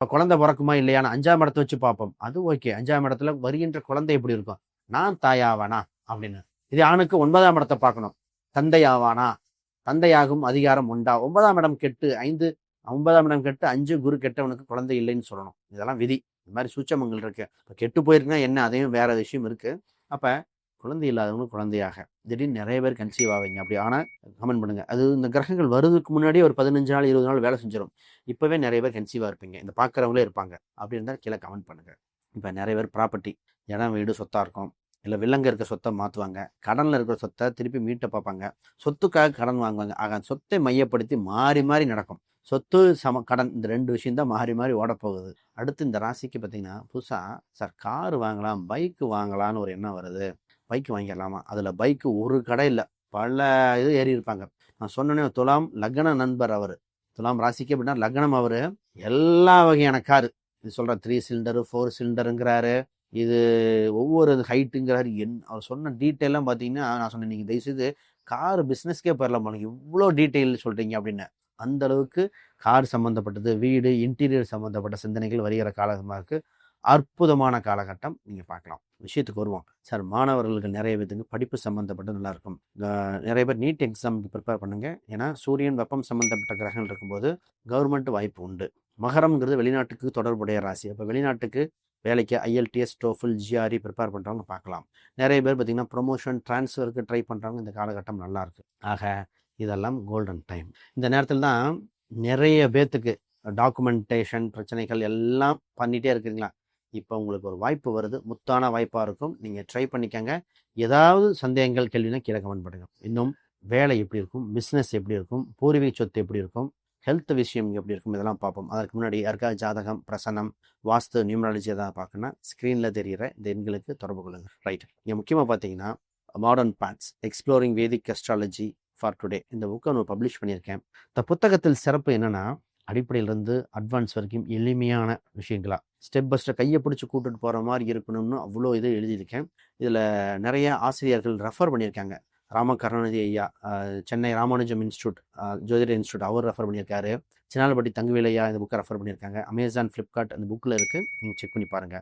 இப்போ குழந்தை பிறக்குமா இல்லையான்னு அஞ்சாம் இடத்தை வச்சு பார்ப்போம். அது ஓகே. அஞ்சாம் இடத்துல வருகின்ற குழந்தை எப்படி இருக்கும்? நான் தாயாவானா அப்படின்னு. இது ஆணுக்கு ஒன்பதாம் இடத்தை பார்க்கணும். தந்தையாவானா தந்தையாகும் அதிகாரம் உண்டா? ஒன்பதாம் இடம் கெட்டு ஐந்து ஒன்பதாம் இடம் கெட்டு அஞ்சு குரு கெட்டவனுக்கு குழந்தை இல்லைன்னு சொல்லணும். இதெல்லாம் விதி. இந்த மாதிரி சூச்சமங்கள் இருக்கு. இப்போ கெட்டு போயிருக்குன்னா என்ன? அதையும் வேற விஷயம் இருக்கு. அப்ப குழந்தை இல்லாதவங்களுக்கு குழந்தையாக. திடீர்னு நிறைய பேர் கன்சீவ் ஆவீங்க. அப்படி ஆனால் கமெண்ட் பண்ணுங்க. அது இந்த கிரகங்கள் வருதுக்கு முன்னாடியே ஒரு பதினஞ்சு நாள் இருபது நாள் வேலை செஞ்சிடும் இப்போவே நிறைய பேர் கன்சீவாக இருப்பீங்க. இந்த பார்க்குறவங்களே இருப்பாங்க. அப்படி இருந்தால் கீழே கமெண்ட் பண்ணுங்க. இப்போ நிறைய பேர் ப்ராப்பர்ட்டி இடம் வீடு சொத்தாக இருக்கும். இல்லை வில்லங்க இருக்க சொத்தை மாற்றுவாங்க கடனில் இருக்கிற சொத்தை திருப்பி மீட்டை பார்ப்பாங்க. சொத்துக்காக கடன் வாங்குவாங்க. ஆக சொத்தை மையப்படுத்தி மாறி மாறி நடக்கும். சொத்து சம கடன் இந்த ரெண்டு விஷயம் தான் மாறி மாறி ஓடப்போகுது. அடுத்து இந்த ராசிக்கு பார்த்தீங்கன்னா புதுசாக சார் கார் வாங்கலாம் பைக்கு வாங்கலாம்னு ஒரு எண்ணம் வருது. பைக் வாங்கிடலாமா அதில் பைக்கு ஒரு கடை இல்லை. பல இது ஏறி இருப்பாங்க. நான் சொன்னோன்னே துலாம் லக்ன நண்பர் அவர். துலாம் ராசிக்கு அப்படின்னா லக்னம் அவர் எல்லா வகையான காரு. இது சொல்கிற த்ரீ சிலிண்டரு ஃபோர் சிலிண்டருங்கிறாரு இது ஒவ்வொரு ஹைட்டுங்கிறாரு என் அவர் சொன்ன டீட்டெயிலாம் பார்த்தீங்கன்னா நான் சொன்னேன் நீங்கள் தயவுசெய்து கார் பிஸ்னஸ்க்கே போயிடலாம் போனீங்க இவ்வளோ டீட்டெயில் சொல்கிறீங்க அப்படின்னு. அந்த அளவுக்கு கார் சம்மந்தப்பட்டது வீடு இன்டீரியர் சம்மந்தப்பட்ட சிந்தனைகள் வருகிற காலமாக இருக்குது அற்புதமான காலகட்டம். நீங்கள் பார்க்கலாம். விஷயத்துக்கு வருவோம். சார் மாணவர்களுக்கு நிறைய விதங்க படிப்பு சம்மந்தப்பட்டு நல்லாயிருக்கும். நிறைய பேர் நீட் எக்ஸாமுக்கு ப்ரிப்பேர் பண்ணுங்கள் ஏன்னா சூரியன் வெப்பம் சம்மந்தப்பட்ட கிரகங்கள் இருக்கும்போது கவர்மெண்ட் வாய்ப்பு உண்டு. மகரம்ங்கிறது வெளிநாட்டுக்கு தொடர்புடைய ராசி. அப்போ வெளிநாட்டுக்கு வேலைக்கு ஐஎல்டிஎஸ் டோஃபில் ஜிஆர்இ ப்ரிப்பேர் பண்ணுறவங்க பார்க்கலாம். நிறைய பேர் பார்த்திங்கன்னா ப்ரொமோஷன் ட்ரான்ஸ்ஃபருக்கு ட்ரை பண்ணுறவங்க இந்த காலகட்டம் நல்லாயிருக்கு. ஆக இதெல்லாம் கோல்டன் டைம். இந்த நேரத்தில் தான் நிறைய பேர்த்துக்கு டாக்குமெண்டேஷன் பிரச்சனைகள் எல்லாம் பண்ணிகிட்டே இருக்கிறீங்களா? இப்போ உங்களுக்கு ஒரு வாய்ப்பு வருது. முத்தான வாய்ப்பாக இருக்கும். நீங்கள் ட்ரை பண்ணிக்கங்க. ஏதாவது சந்தேகங்கள் கேள்வினா கீழே கமெண்ட் பண்ணுங்கள் இன்னும் வேலை எப்படி இருக்கும்? பிஸ்னஸ் எப்படி இருக்கும்? பூர்வீக சொத்து எப்படி இருக்கும்? ஹெல்த் விஷயம் எப்படி இருக்கும்? இதெல்லாம் பார்ப்போம். அதற்கு முன்னாடி யாருக்கா ஜாதகம் பிரசனம் வாஸ்து நியூமராலஜி எதாவது பார்க்கணும்னா ஸ்க்ரீனில் தெரிகிற இந்த எண்களுக்கு தொடர்பு கொள்ளுங்கள் ரைட் இங்கே முக்கியமாக பார்த்தீங்கன்னா modern paths exploring Vedic astrology for today இந்த புக்கை நான் பப்ளிஷ் பண்ணியிருக்கேன். இந்த புத்தகத்தில் சிறப்பு என்னென்னா அடிப்படையிலிருந்து அட்வான்ஸ் வரைக்கும் எளிமையான விஷயங்களா? ஸ்டெப் பை ஸ்டெப் கையை பிடிச்சி கூட்டிட்டு போகிற மாதிரி இருக்கணும்னு அவ்வளோ இது எழுதியிருக்கேன். இதில் நிறைய ஆசிரியர்கள் ரெஃபர் பண்ணியிருக்காங்க. ராம கருணாநிதி ஐயா சென்னை ராமானுஜம் இன்ஸ்டியூட் அஹ், ஜோதிட இன்ஸ்டியூட் அவர் ரெஃபர் பண்ணியிருக்காரு. சின்னாலப்பட்டி தங்குவேலையா இந்த புக்கை ரெஃபர் பண்ணியிருக்காங்க. அமேசான் ஃப்ளிப்கார்ட் அந்த புக்கில் இருக்குது நீங்கள் செக் பண்ணி பாருங்கள்